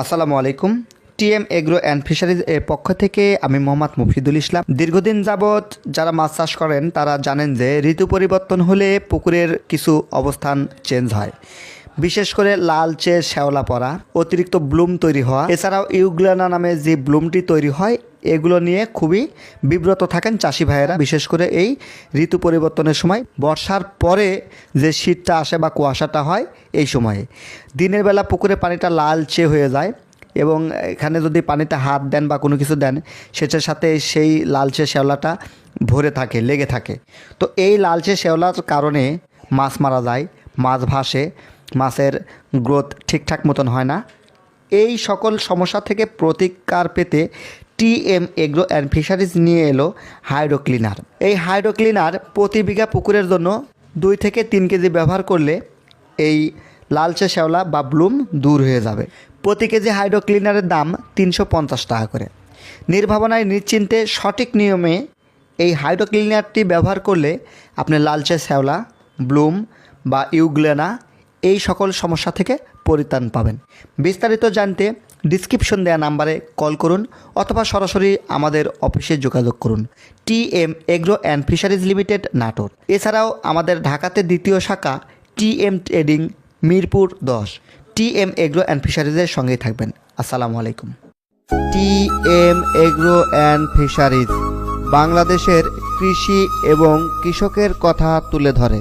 আসসালামু আলাইকুম। TM agro and fisheries এর পক্ষ থেকে আমি মোহাম্মদ মুফিদুল ইসলাম। দীর্ঘদিন যাবৎ যারা মাছ চাষ করেন, তারা জানেন যে ঋতু পরিবর্তন হলে পুকুরের কিছু অবস্থান চেঞ্জ হয়। বিশেষ করে লালচে শ্যাওলা পড়া অতিরিক্ত ব্লুম তৈরি হওয়া, এছাড়াও ইউগ্লানা নামে যে ব্লুমটি তৈরি হয়, এগুলো নিয়ে খুবই বিব্রত থাকেন চাষি ভাইয়েরা। বিশেষ করে এই ঋতু পরিবর্তনের সময় বর্ষার পরে যে শীতটা আসে বা কুয়াশাটা হয়, এই সময়ে। দিনের বেলা পুকুরে পানিটা লালচে হয়ে যায় এবং এখানে যদি পানিতে হাত দেন বা কোনো কিছু দেন, সেটার সাথে সেই লালচে শ্যাওলাটা ভরে থাকে, লেগে থাকে। তো এই লালচে শ্যাওলার কারণে মাছ মারা যায়, মাছ ভাসে মাছের গ্রোথ ঠিকঠাক মতন হয় না। এই সকল সমস্যা থেকে প্রতিকার পেতে টিএম এগ্রো অ্যান্ড ফিশারিজ নিয়ে এলো হাইড্রো ক্লিনার এই হাইড্রো ক্লিনার প্রতি বিঘা পুকুরের জন্য দুই থেকে তিন কেজি ব্যবহার করলে এই লালচে শ্যাওলা বা ব্লুম দূর হয়ে যাবে। প্রতি কেজি হাইড্রো ক্লিনারের দাম তিনশো পঞ্চাশ টাকা করে। নির্ভাবনায় নিশ্চিন্তে সঠিক নিয়মে এই হাইড্রো ক্লিনারটি ব্যবহার করলে আপনি লালচে শ্যাওলা, ব্লুম বা ইউগ্লেনা এই সকল সমস্যা থেকে পরিত্রাণ পাবেন। বিস্তারিত জানতে ডিসক্রিপশন দেওয়া নাম্বারে কল করুন অথবা সরাসরি আমাদের অফিসে যোগাযোগ করুন। T M agro and fisheries limited, Natore. এছাড়াও আমাদের ঢাকাতে দ্বিতীয় শাখা টি এম ট্রেডিং, মিরপুর দশ। টি এম এগ্রো অ্যান্ড ফিশারিজের সঙ্গেই থাকবেন। আসসালামু আলাইকুম। T M agro and fisheries বাংলাদেশের কৃষি এবং কৃষকের কথা তুলে ধরে।